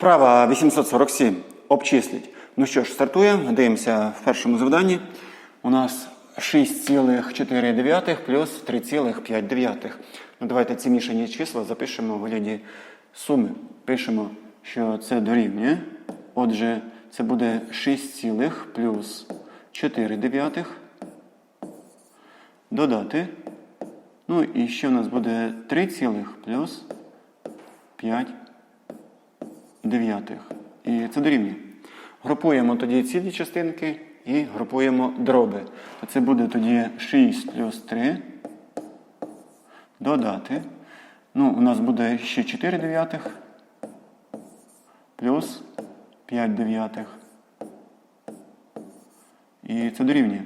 Вправа 847. Обчисліть. Ну що ж, стартуємо. Дивимося в першому завданні. У нас 6,4 плюс 3,5. Ну, давайте ці мішані числа запишемо у вигляді суми. Пишемо, що це дорівнює. Отже, це буде 6, плюс 4 дев'ятих. Додати. Ну і ще у нас буде 3 плюс 5 дев'ятих. І це дорівнює. Групуємо тоді цілі частинки і групуємо дроби. То це буде тоді 6 плюс 3. Додати. Ну, у нас буде ще 4 дев'ятих. Плюс 5 дев'ятих. І це дорівнює.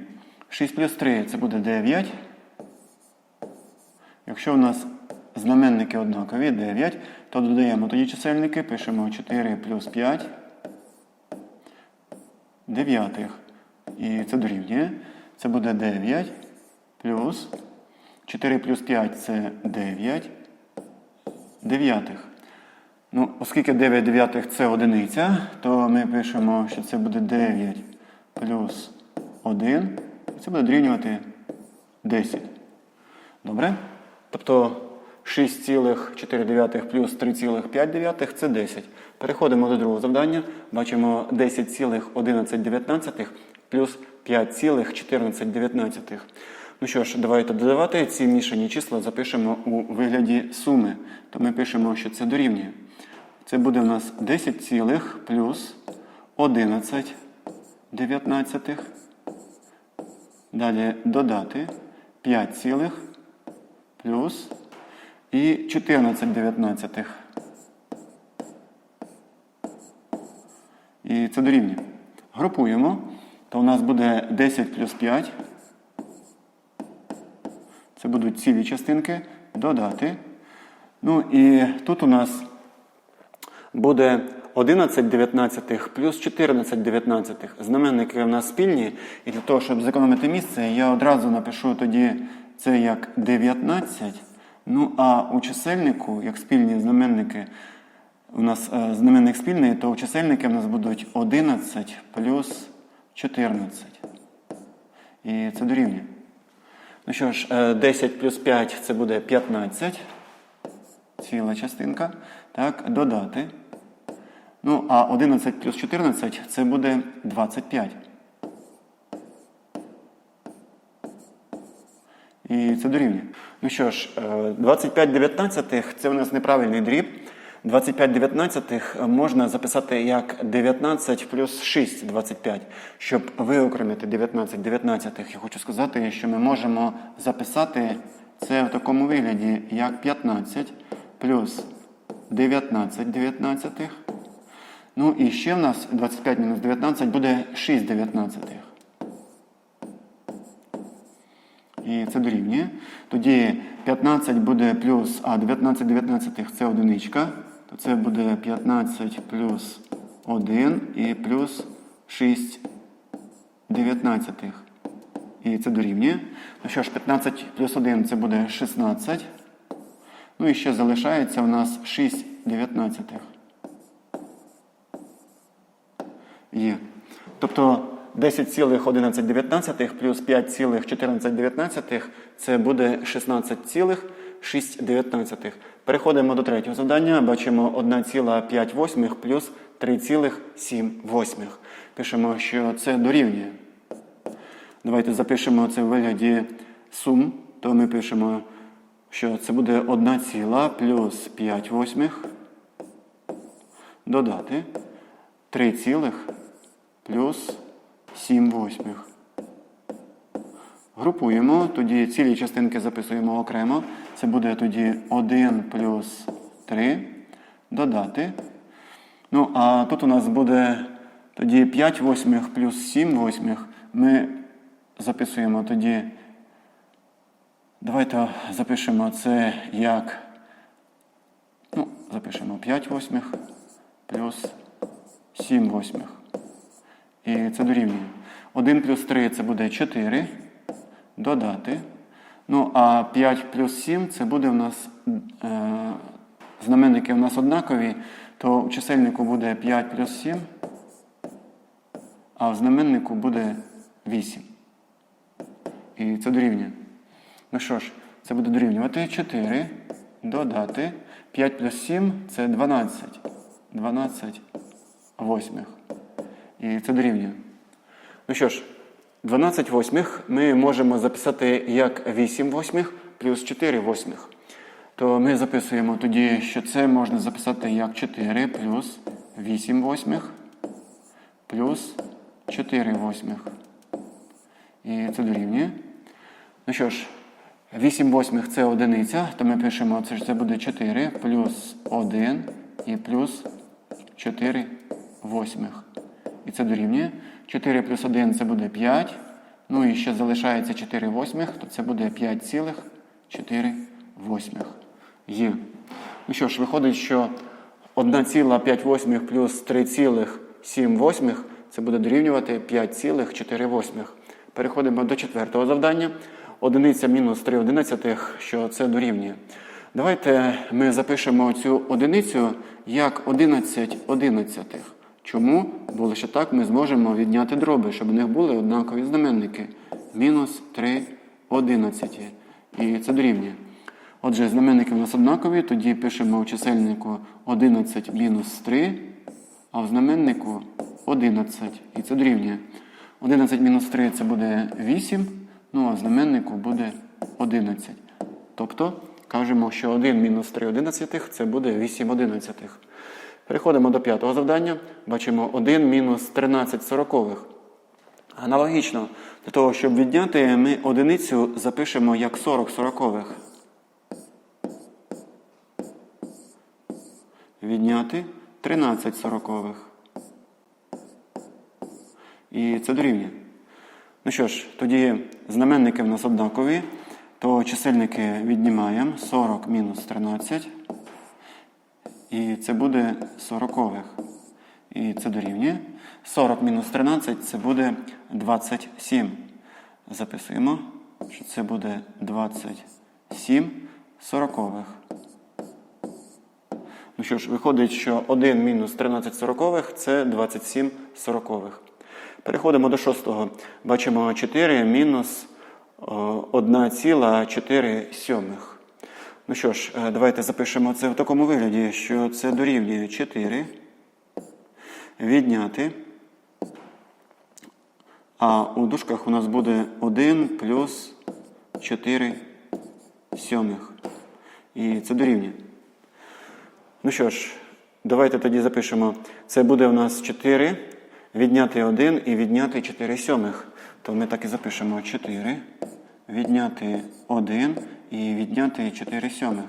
6 плюс 3 це буде 9. Якщо у нас знаменники однакові 9, то додаємо тоді чисельники, пишемо 4 плюс 5 дев'ятих. І це дорівнює. Це буде 9 плюс 4 плюс 5 це 9 дев'ятих. Ну, оскільки 9 дев'ятих це одиниця, то ми пишемо, що це буде 9 плюс 1. І це буде дорівнювати 10. Добре? Тобто 6,4 плюс 3,5 це 10. Переходимо до другого завдання. Бачимо 10,11 плюс 5,14. Ну що ж, давайте додавати ці мішані числа запишемо у вигляді суми. То ми пишемо, що це дорівнює. Це буде у нас 10 цілих плюс 11 дев'ятнадцятих. Далі додати 5 цілих плюс і 14 дев'ятнадцятих. І це дорівнює. Групуємо. То у нас буде 10 плюс 5. Це будуть цілі частинки. Додати. Ну і тут у нас буде 11 дев'ятнадцятих плюс 14 дев'ятнадцятих. Знаменники у нас спільні. І для того, щоб зекономити місце, я одразу напишу тоді це як 19. Ну, а у чисельнику, як спільні знаменники, у нас е, знаменник спільний, то у чисельники в нас будуть 11 плюс 14. І це дорівнює. Ну що ж, е, 10 плюс 5 це буде 15. Ціла частинка. Так, додати. Ну, а 11 плюс 14 це буде 25. І це дорівнює. Ну що ж, е, 25 дев'ятнадцятих це у нас неправильний дріб. 25 дев'ятнадцятих можна записати як 19 плюс 6 25. Щоб виокремити 19 дев'ятнадцятих, я хочу сказати, що ми можемо записати це в такому вигляді, як 15 плюс 19 дев'ятнадцятих. Ну і ще в нас 25 мінус 19 буде 6 дев'ятнадцятих. І це дорівнює. Тоді 15 буде плюс, а 19 дев'ятнадцятих це одиничка. То це буде 15 плюс 1 і плюс 6 дев'ятнадцятих. І це дорівнює. Ну що ж, 15 плюс 1 це буде 16. Ну і ще залишається у нас 6 дев'ятнадцятих. Є. Тобто 10,11 плюс 5,14 це буде 16,6. Переходимо до третього завдання. Бачимо 1,5 плюс 3,7. Пишемо, що це дорівнює. Давайте запишемо це в вигляді сум. То ми пишемо, що це буде 1 ціла плюс 5 восьмих. Додати 3 цілих плюс 7 восьмих. Групуємо, тоді цілі частинки записуємо окремо. Це буде тоді 1 плюс 3. Додати. Ну, а тут у нас буде тоді 5 восьмих плюс 7 восьмих. Ми записуємо тоді. Давайте запишемо це як. Ну, запишемо 5 восьмих плюс 7 восьмих. І це дорівнює. 1 плюс 3 це буде 4. Додати. Ну, а 5 плюс 7 це буде у нас. Е, знаменники у нас однакові, то у чисельнику буде 5 плюс 7, а в знаменнику буде 8. І це дорівнює. Ну що ж, це буде дорівнювати 4, додати 5 плюс 7 це 12. 12 восьмих. І це дорівнює. Ну що ж, 12 восьмих ми можемо записати як 8 восьмих плюс 4 восьмих. То ми записуємо тоді, що це можна записати як 4 плюс 8 восьмих плюс 4 восьмих. І це дорівнює. Ну що ж, 8 восьмих це одиниця, то ми пишемо, ж це буде 4 плюс 1 і плюс 4 восьмих. І це дорівнює. 4 плюс 1 це буде 5. Ну і ще залишається 4 восьмих, то це буде 5,4 восьмих. Є. Ну що ж, виходить, що 1,5 восьмих плюс 3,7 восьмих це буде дорівнювати 5,4 восьмих. Переходимо до четвертого завдання. Одиниця мінус 3 одинадцятих, що це дорівнює. Давайте ми запишемо цю одиницю як 11 одинадцятих. Чому? Бо лише так ми зможемо відняти дроби, щоб у них були однакові знаменники. Мінус 3 одинадцяті. І це дорівнює. Отже, знаменники в нас однакові, тоді пишемо у чисельнику 11 мінус 3, а в знаменнику 11. І це дорівнює. 11 мінус 3 це буде 8, ну а в знаменнику буде 11. Тобто кажемо, що 1 мінус 3 одинадцятих це буде 8 одинадцятих. Переходимо до п'ятого завдання. Бачимо 1 мінус 13 сорокових. Аналогічно, для того, щоб відняти, ми одиницю запишемо як 40 сорокових. Відняти 13 сорокових. І це дорівнює. Ну що ж, тоді знаменники в нас однакові, то чисельники віднімаємо 40 мінус 13. І це буде сорокових. І це дорівнює. 40 мінус 13 це буде 27. Записуємо, що це буде 27 сорокових. Ну що ж, виходить, що 1 мінус 13 сорокових це 27 сорокових. Переходимо до шостого. Бачимо 4 мінус 1,4 сьомих. Ну що ж, е, давайте запишемо це в такому вигляді, що це дорівнює 4 відняти. А у дужках у нас буде 1 плюс 4 сьомих. І це дорівнює. Ну що ж, давайте тоді запишемо. Це буде у нас 4, відняти 1 і відняти 4 сьомих. То ми так і запишемо 4, відняти 1 і відняти 4 сьомих.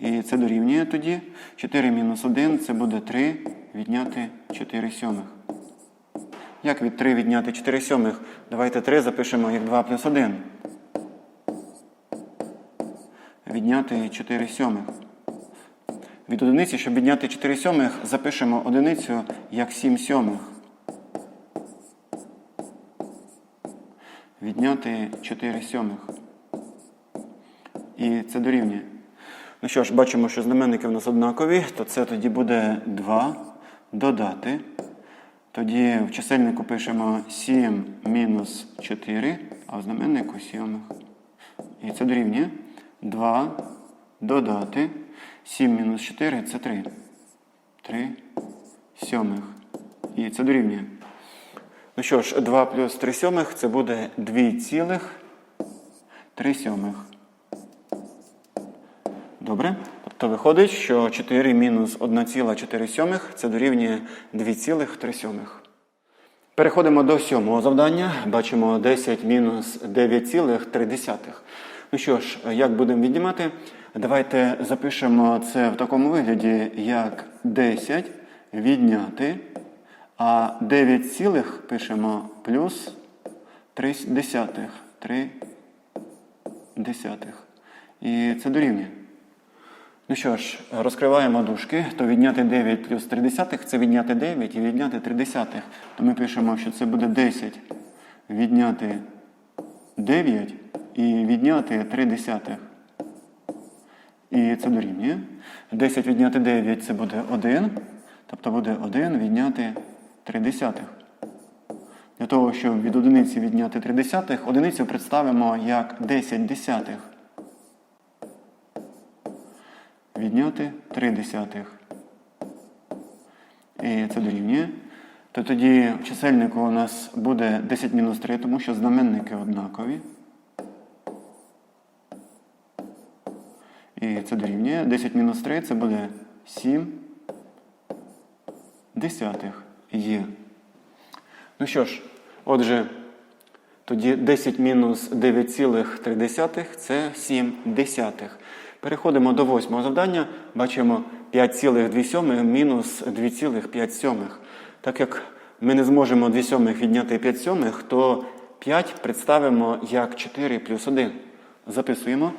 І це дорівнює тоді. 4 мінус 1 це буде 3 відняти 4 сьомих. Як від 3 відняти 4 сьомих? Давайте 3 запишемо як 2 плюс 1. Відняти 4 сьомих. Від одиниці, щоб відняти 4 сьомих, запишемо одиницю як 7 сьомих. Відняти 4 сьомих. І це дорівнює. Ну що ж, бачимо, що знаменники в нас однакові, то це тоді буде 2 додати. Тоді в чисельнику пишемо 7 мінус 4, а в знаменнику сьомих. І це дорівнює 2 додати. 7 мінус 4 це 3. 3 сьомих. І це дорівнює. Ну що ж, 2 плюс 3 сьомих це буде 2 цілих 3 сьомих. Добре? Тобто виходить, що 4 мінус 1,4 сьомих це дорівнює 2,3 сьомих. Переходимо до сьомого завдання. Бачимо 10 мінус 9,3. Ну що ж, як будемо віднімати? Давайте запишемо це в такому вигляді, як 10 відняти, а 9 цілих пишемо плюс 3 десятих. 3 десятих. І це дорівнює. Ну що ж, розкриваємо дужки, то відняти 9 плюс 3 десятих це відняти 9 і відняти 3 десятих. То ми пишемо, що це буде 10 відняти 9 і відняти 3 десятих. І це дорівнює. 10 відняти 9 це буде 1. Тобто буде 1 відняти 3 десятих. Для того, щоб від одиниці відняти 3 десятих, одиницю представимо як 10 десятих. Відняти 3 десятих. І це дорівнює. То тоді в чисельнику у нас буде 10 мінус 3, тому що знаменники однакові. І це дорівнює. 10 мінус 3 це буде 7 десятих є. Ну що ж, отже, тоді 10 мінус 9,3 це 7 десятих. Переходимо до восьмого завдання. Бачимо 5,2 мінус 2,5 сьомих. Так як ми не зможемо 2 сьомих відняти 5 сьомих, то 5 представимо як 4 плюс 1. Записуємо,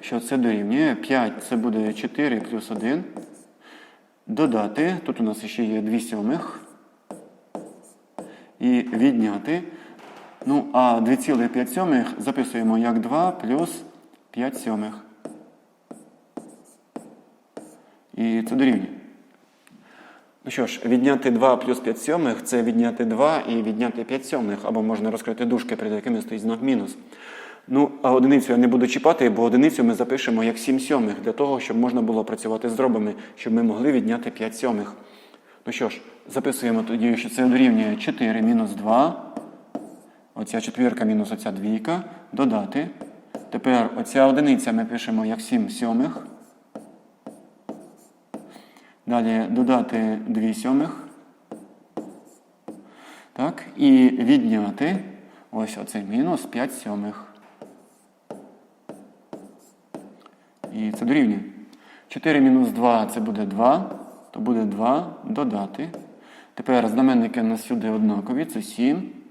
що це дорівнює. 5 це буде 4 плюс 1. Додати, тут у нас ще є 2 сьомих. І відняти. Ну, а 2,5 сьомих записуємо як 2 плюс 5 сьомих. І це дорівнює. Ну що ж, відняти 2 плюс 5 сьомих це відняти 2 і відняти 5 сьомих, або можна розкрити дужки, перед якими стоїть знак мінус. Ну, а одиницю я не буду чіпати, бо одиницю ми запишемо як 7 сьомих, для того, щоб можна було працювати з дробами, щоб ми могли відняти 5 сьомих. Ну що ж, записуємо тоді, що це дорівнює 4 мінус 2. Оця четвірка мінус оця двійка. Додати. Тепер оця одиниця ми пишемо як 7 сьомих. Далі додати 2 сьомих. Так, і відняти ось оцей мінус 5 сьомих. І це дорівнює. 4 мінус 2 це буде 2, то буде 2 додати. Тепер знаменники у нас сюди однакові, це 7.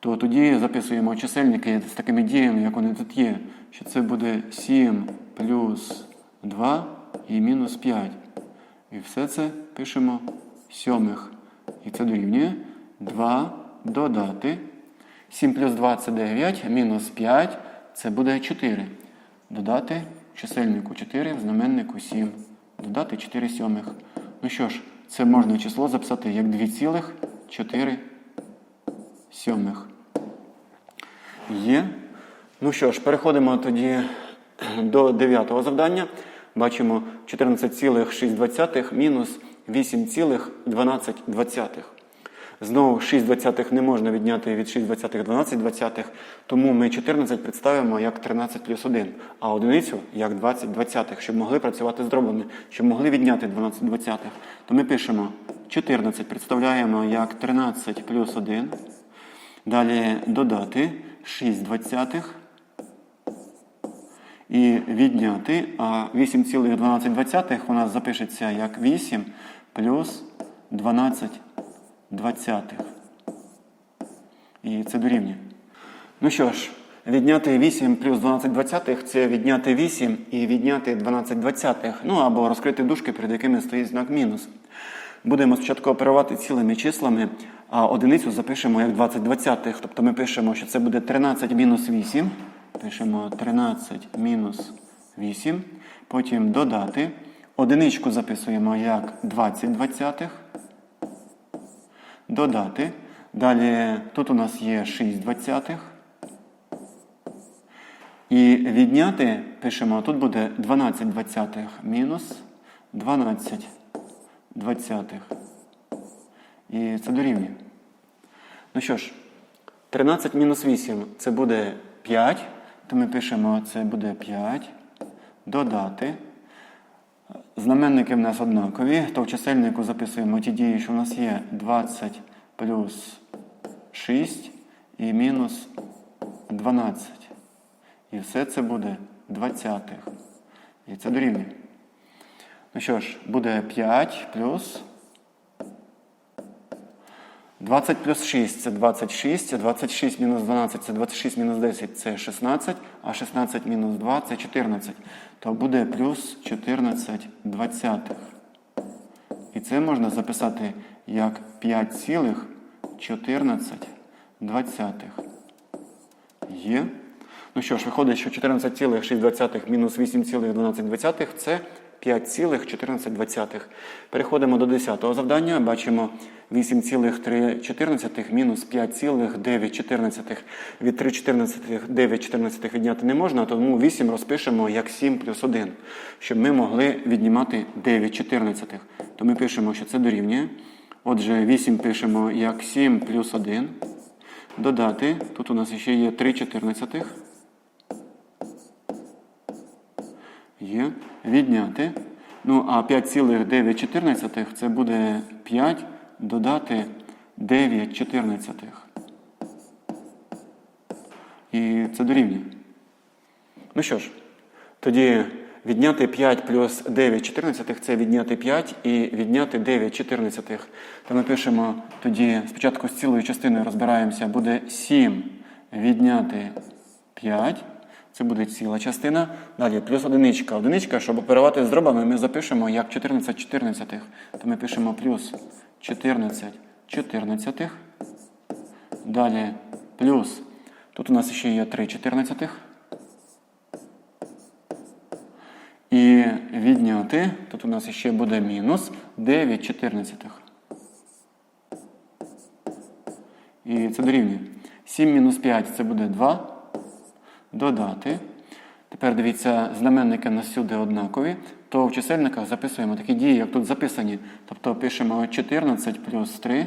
То тоді записуємо чисельники з такими діями, як вони тут є. Що це буде 7 плюс 2 і мінус 5. І все це пишемо сьомих. І це дорівнює 2 додати. 7 плюс 2 це 9, мінус 5 це буде 4. Додати чисельнику 4, в знаменнику 7. Додати 4 сьомих. Ну що ж, це можна число записати як 2,4 сьомих. Є. Ну що ж, переходимо тоді до дев'ятого завдання. Бачимо 14,6 мінус 8,12. Знову 6 двадцятих не можна відняти від 6 двадцятих 12 двадцятих, тому ми 14 представимо як 13 плюс 1, а одиницю як 20 двадцятих, щоб могли працювати з дробами, щоб могли відняти 12 двадцятих. То ми пишемо 14 представляємо як 13 плюс 1. Далі додати 6 двадцятих і відняти, а 8,12 у нас запишеться як 8 плюс 12 двадцятих. І це дорівнює. Ну що ж, відняти 8 плюс 12 двадцятих це відняти 8 і відняти 12 двадцятих. Ну або розкрити дужки, перед якими стоїть знак мінус. Будемо спочатку оперувати цілими числами, а одиницю запишемо як 20 двадцятих. Тобто ми пишемо, що це буде 13 мінус 8. Пишемо 13 мінус 8. Потім додати. Одиничку записуємо як 20 двадцятих. Додати. Далі тут у нас є 6 двадцятих. І відняти пишемо, тут буде 12 двадцятих мінус 12 двадцятих. І це дорівнює. Ну що ж, 13 мінус 8 це буде 5. То ми пишемо, це буде 5. Додати. Знаменники в нас однакові, то в чисельнику записуємо ті дії, що в нас є 20 плюс 6 і мінус 12. І все це буде 20. І це дорівнює. Ну що ж, буде 5 плюс 20 плюс 6 це 26, 26 мінус 12 це 26 мінус 10 це 16, а 16 мінус 2 це 14. То буде плюс 14 двадцятих. І це можна записати як 5,14 двадцятих. Є. Ну Ну що ж, виходить, що 14,6 мінус 8,12 це 5,14. Переходимо до 10 завдання. Бачимо 8,3 мінус 5,9. Від 3,14 9,14 відняти не можна, тому 8 розпишемо як 7 плюс 1, щоб ми могли віднімати 9,14. То ми пишемо, що це дорівнює. Отже, 8 пишемо як 7 плюс 1. Додати, тут у нас ще є 3,14. Є. Відняти. Ну, а 5,9 це буде 5 додати 9 чотирнадцятих. І це дорівнює. Ну що ж, тоді відняти 5 плюс 9 чотирнадцятих це відняти 5 і відняти 9 чотирнадцятих. То ми пишемо тоді спочатку з цілою частиною розбираємося, буде 7 відняти 5. Це буде ціла частина. Далі плюс одиничка. Одиничка, щоб оперувати з дробами, ми запишемо як 14 чотирнадцятих. То ми пишемо плюс 14 чотирнадцятих. Далі плюс. Тут у нас ще є 3 чотирнадцятих. І відняти, тут у нас ще буде мінус 9 чотирнадцятих. І це дорівнює. 7 мінус 5 це буде 2. Додати. Тепер дивіться, знаменники у нас всюди однакові, то в чисельниках записуємо такі дії, як тут записані. Тобто пишемо 14 плюс 3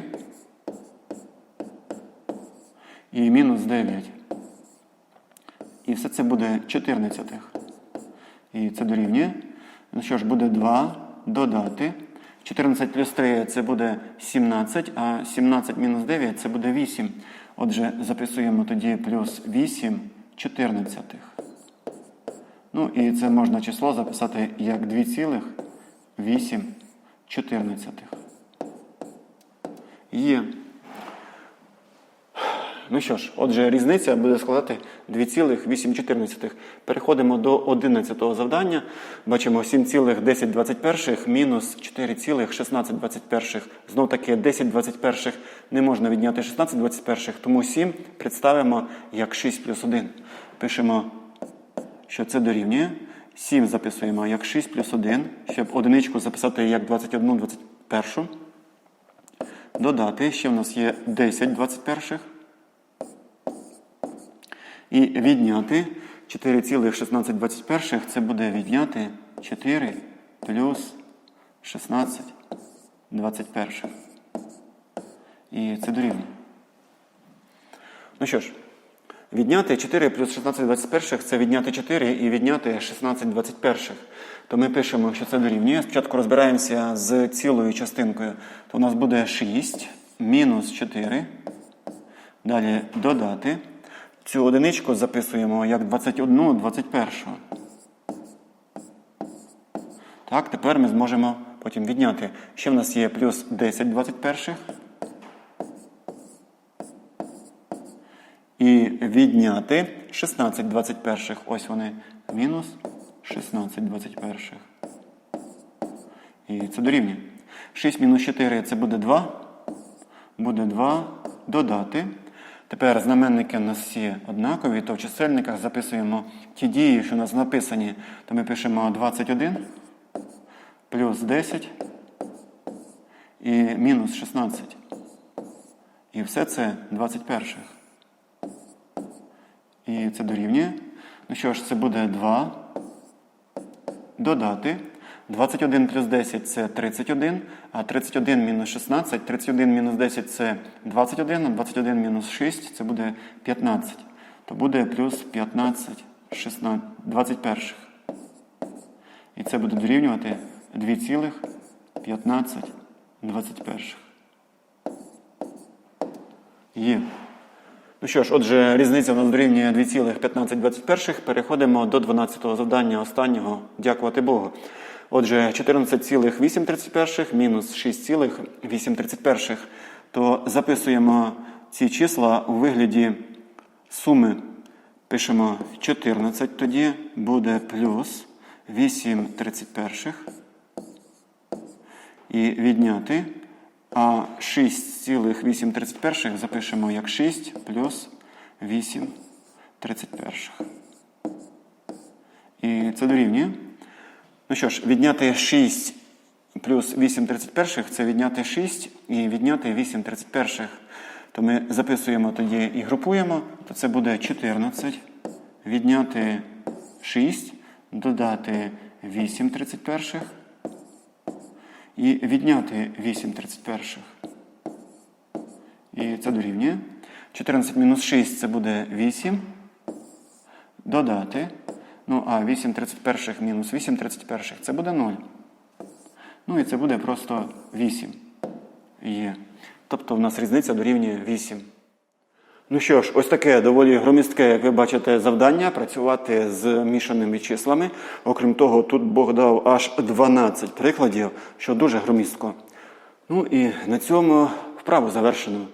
і мінус 9. І все це буде 14. І це дорівнює. Ну що ж, буде 2 додати. 14 плюс 3 це буде 17, а 17 мінус 9 це буде 8. Отже, записуємо тоді плюс 8 чотирнадцятих. Ну і це можна число записати як 2,8 чотирнадцятих. Є. Ну що ж, отже, різниця буде складати 2,8. Переходимо до 11 завдання. Бачимо 7,1021 мінус 4,1621. Знов таки 10,21 не можна відняти 16,21, тому 7 представимо як 6 плюс 1. Пишемо, що це дорівнює. 7 записуємо як 6 плюс 1, щоб одиничку записати як 21 21. Додати, ще в нас є 10 21. І відняти 4,1621 це буде відняти 4 плюс 16 21. І це дорівнює. Ну що ж, відняти 4 плюс 16 21 це відняти 4 і відняти 16 21. То ми пишемо, що це дорівнює. Спочатку розбираємося з цілою частинкою. То у нас буде 6 мінус 4. Далі додати. Цю одиничку записуємо як 21 21. Так, тепер ми зможемо потім відняти. Ще в нас є плюс 10 21. І відняти 16 21. Ось вони. Мінус 16 21. І це дорівнює. 6 мінус 4 це буде 2. Буде 2 додати. Тепер знаменники у нас всі однакові, то в чисельниках записуємо ті дії, що у нас написані. То ми пишемо 21 плюс 10 і мінус 16. І все це 21. І це дорівнює. Ну що ж, це буде 2 додати. 21 плюс 10 це 31, а 31 мінус 16, 31 мінус 10 це 21, а 21 мінус 6 це буде 15. То буде плюс 15, 16, 21. І це буде дорівнювати 2,15 21. Є. Ну що ж, отже, різниця у нас дорівнює 2,1521. Переходимо до 12-го завдання останнього. Дякувати Богу. Отже, 14,831 мінус 6,831. То записуємо ці числа у вигляді суми. Пишемо 14, тоді буде плюс 8 31. І відняти. А 6,831 запишемо як 6 плюс 8 31. І це дорівнює. Ну що ж, відняти 6 плюс 8 31 це відняти 6 і відняти 8 31. То ми записуємо тоді і групуємо, то це буде 14. Відняти 6, додати 8 31 і відняти 8 31. І це дорівнює. 14 мінус 6 це буде 8. Додати. Ну, а 8 31 мінус 8 31 це буде 0. Ну і це буде просто 8. Є. Тобто в нас різниця дорівнює 8. Ну що ж, ось таке доволі громістке, як ви бачите, завдання працювати з мішаними числами. Окрім того, тут Бог дав аж 12 прикладів, що дуже громістко. Ну і на цьому вправу завершено.